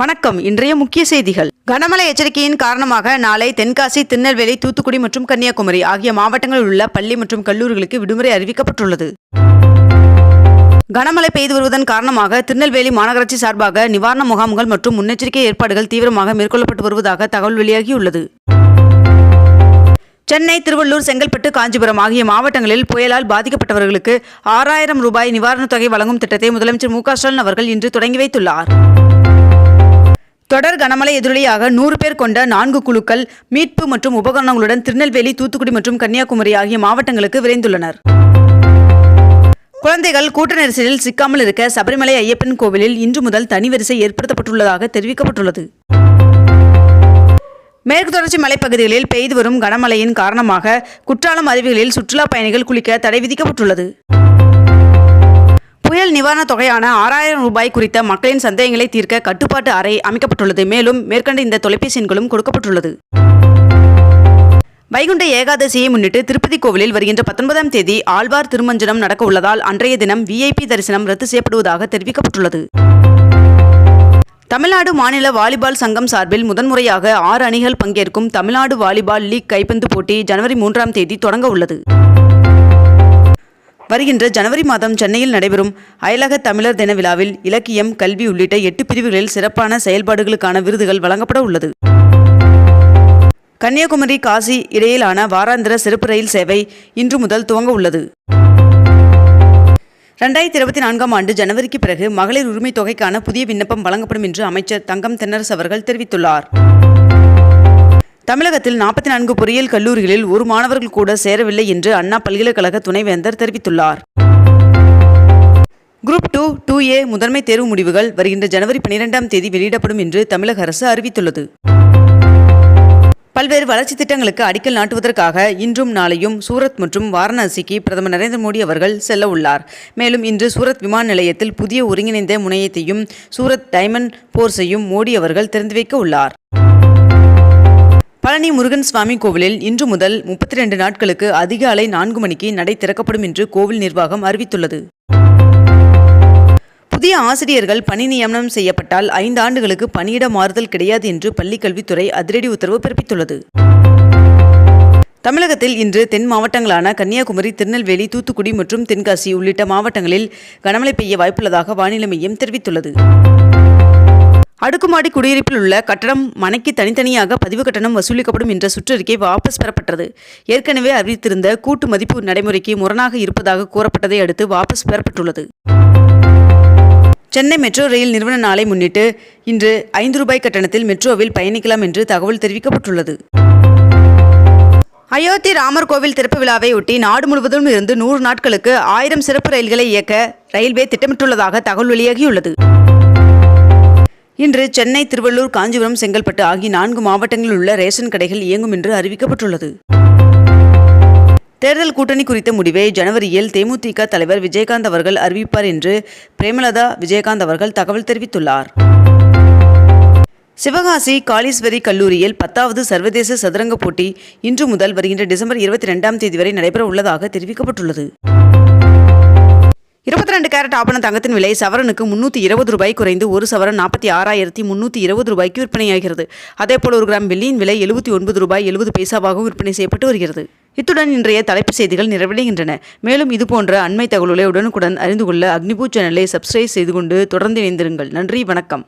வணக்கம். இன்றைய முக்கிய செய்திகள். கனமழை எச்சரிக்கையின் காரணமாக நாளை தென்காசி திருநெல்வேலி தூத்துக்குடி மற்றும் கன்னியாகுமரி ஆகிய மாவட்டங்களில் உள்ள பள்ளி மற்றும் கல்லூரிகளுக்கு விடுமுறை அறிவிக்கப்பட்டுள்ளது. கனமழை பெய்து வருவதன் காரணமாக திருநெல்வேலி மாநகராட்சி சார்பாக நிவாரண முகாம்கள் மற்றும் முன்னெச்சரிக்கை ஏற்பாடுகள் தீவிரமாக மேற்கொள்ளப்பட்டு வருவதாக தகவல் வெளியாகியுள்ளது. சென்னை திருவள்ளூர் செங்கல்பட்டு காஞ்சிபுரம் ஆகிய மாவட்டங்களில் புயலால் பாதிக்கப்பட்டவர்களுக்கு ஆறாயிரம் ரூபாய் நிவாரணத் தொகை வழங்கும் திட்டத்தை முதலமைச்சர் மு க ஸ்டாலின் அவர்கள் இன்று தொடங்கி வைத்துள்ளார். தொடர் கனமழை எதிரொலியாக நூறு பேர் கொண்ட நான்கு குழுக்கள் மீட்பு மற்றும் உபகரணங்களுடன் திருநெல்வேலி தூத்துக்குடி மற்றும் கன்னியாகுமரி ஆகிய மாவட்டங்களுக்கு விரைந்துள்ளனர். குழந்தைகள் கூட்ட நெரிசலில் சிக்காமல் இருக்க சபரிமலை ஐயப்பன் கோவிலில் இன்று முதல் தனி வரிசை ஏற்படுத்தப்பட்டுள்ளதாக தெரிவிக்கப்பட்டுள்ளது. மேற்கு தொடர்ச்சி மலைப்பகுதிகளில் பெய்து வரும் கனமழையின் காரணமாக குற்றாலம் அருவிகளில் சுற்றுலா பயணிகள் குளிக்க தடை விதிக்கப்பட்டுள்ளது. நிவாரணத் தொகையான ஆறாயிரம் ரூபாய் குறித்த மக்களின் சந்தேகங்களை தீர்க்க கட்டுப்பாட்டு அறை அமைக்கப்பட்டுள்ளது. மேலும் மேற்கண்ட இந்த தொலைபேசி எண்களும் கொடுக்கப்பட்டுள்ளது. வைகுண்ட ஏகாதசியை முன்னிட்டு திருப்பதி கோவிலில் வருகின்ற பத்தொன்பதாம் தேதி ஆழ்வார் திருமஞ்சனம் நடக்க உள்ளதால் அன்றைய தினம் விஐபி தரிசனம் ரத்து செய்யப்படுவதாக தெரிவிக்கப்பட்டுள்ளது. தமிழ்நாடு மாநில வாலிபால் சங்கம் சார்பில் முதன்முறையாக ஆறு அணிகள் பங்கேற்கும் தமிழ்நாடு வாலிபால் லீக் கைப்பந்து போட்டி ஜனவரி மூன்றாம் தேதி தொடங்க உள்ளது. வருகின்ற ஜனவரி மாதம் சென்னையில் நடைபெறும் அயலக தமிழர் தின விழாவில் இலக்கியம் கல்வி உள்ளிட்ட எட்டு பிரிவுகளில் சிறப்பான செயல்பாடுகளுக்கான விருதுகள் வழங்கப்பட உள்ளது. கன்னியாகுமரி காசி இடையிலான வாராந்திர சிறப்பு ரயில் சேவை இன்று முதல் துவங்க உள்ளது. ரெண்டாயிரத்தி இருபத்தி நான்காம் ஆண்டு ஜனவரிக்கு பிறகு மகளிர் உரிமை தொகைக்கான புதிய விண்ணப்பம் வழங்கப்படும் என்று அமைச்சர் தங்கம் தென்னரசு அவர்கள் தெரிவித்துள்ளார். தமிழகத்தில் நாற்பத்தி நான்கு பொறியியல் கல்லூரிகளில் ஒரு மாணவர்கள் கூட சேரவில்லை என்று அண்ணா பல்கலைக்கழக துணைவேந்தர் தெரிவித்துள்ளார். குரூப் டூ டூ ஏ முதன்மை தேர்வு முடிவுகள் வருகின்ற ஜனவரி பனிரெண்டாம் தேதி வெளியிடப்படும் என்று தமிழக அரசு அறிவித்துள்ளது. பல்வேறு வளர்ச்சி திட்டங்களுக்கு அடிக்கல் நாட்டுவதற்காக இன்றும் நாளையும் சூரத் மற்றும் வாரணாசிக்கு பிரதமர் நரேந்திர மோடி அவர்கள் செல்ல உள்ளார். மேலும் இன்று சூரத் விமான நிலையத்தில் புதிய ஒருங்கிணைந்த முனையத்தையும் சூரத் டைமண்ட் போர்ஸையும் மோடி அவர்கள் திறந்து வைக்க உள்ளார். பழனி முருகன் சுவாமி கோவிலில் இன்று முதல் முப்பத்தி ரெண்டு நாட்களுக்கு அதிகாலை நான்கு மணிக்கு நடை திறக்கப்படும் என்று கோவில் நிர்வாகம் அறிவித்துள்ளது. புதிய ஆசிரியர்கள் பணி நியமனம் செய்யப்பட்டால் ஐந்து ஆண்டுகளுக்கு பணியிட மாறுதல் கிடையாது என்று பள்ளிக்கல்வித்துறை அதிரடி உத்தரவு பிறப்பித்துள்ளது. தமிழகத்தில் இன்று தென் மாவட்டங்களான கன்னியாகுமரி திருநெல்வேலி தூத்துக்குடி மற்றும் தென்காசி உள்ளிட்ட மாவட்டங்களில் கனமழை பெய்ய வாய்ப்புள்ளதாக வானிலை மையம் தெரிவித்துள்ளது. அடுக்குமாடி குடியிருப்பில் உள்ள கட்டணம் மனைக்கு தனித்தனியாக பதிவு கட்டணம் வசூலிக்கப்படும் என்ற சுற்றறிக்கை வாபஸ் பெறப்பட்டது. ஏற்கனவே அறிவித்திருந்த கூட்டு மதிப்பு நடைமுறைக்கு முரணாக இருப்பதாக கூறப்பட்டதை அடுத்து வாபஸ் பெறப்பட்டுள்ளது. சென்னை மெட்ரோ ரயில் நிறுவன நாளை முன்னிட்டு இன்று ஐந்து ரூபாய் கட்டணத்தில் மெட்ரோவில் பயணிக்கலாம் என்று தகவல் தெரிவிக்கப்பட்டுள்ளது. அயோத்தி ராமர் கோவில் திறப்பு விழாவையொட்டி நாடு முழுவதும் இருந்து நூறு நாட்களுக்கு ஆயிரம் சிறப்பு ரயில்களை இயக்க ரயில்வே திட்டமிட்டுள்ளதாக தகவல் வெளியாகியுள்ளது. இன்று சென்னை திருவள்ளூர் காஞ்சிபுரம் செங்கல்பட்டு ஆகிய நான்கு மாவட்டங்களில் உள்ள ரேஷன் கடைகள் இயங்கும் என்று அறிவிக்கப்பட்டுள்ளது. தேர்தல் கூட்டணி குறித்த முடிவை ஜனவரியில் தேமுதிக தலைவர் விஜயகாந்த் அவர்கள் அறிவிப்பார் என்று பிரேமலதா விஜயகாந்த் அவர்கள் தகவல் தெரிவித்துள்ளார். சிவகாசி காளீஸ்வரி கல்லூரியில் பத்தாவது சர்வதேச சதுரங்க போட்டி இன்று முதல் வருகின்ற டிசம்பர் இருபத்தி ரெண்டாம் தேதி வரை நடைபெற உள்ளதாக தெரிவிக்கப்பட்டுள்ளது. இருபத்தி ரெண்டு கேரட் ஆபண தங்கத்தின் விலை சவரனுக்கு முன்னூற்றி இருபது ரூபாய் குறைந்து ஒரு சவரன் நாற்பத்தி ஆறாயிரத்தி முன்னூற்றி இருபது ரூபாய்க்கு விற்பனையாகிறது. அதேபோல் ஒரு கிராம் வெள்ளியின் விலை எழுபத்தி ஒன்பது ரூபாய் எழுபது பைசாவாகவும் விற்பனை செய்யப்பட்டு வருகிறது. இத்துடன் இன்றைய தலைப்புச் செய்திகள் நிறைவடைகின்றன. மேலும் இதுபோன்ற அண்மை தகவல்களை உடனுக்குடன் அறிந்து கொள்ள அக்னிபூ சேனலை சப்ஸ்கிரைப் செய்து கொண்டு தொடர்ந்து இணைந்திருங்கள். நன்றி வணக்கம்.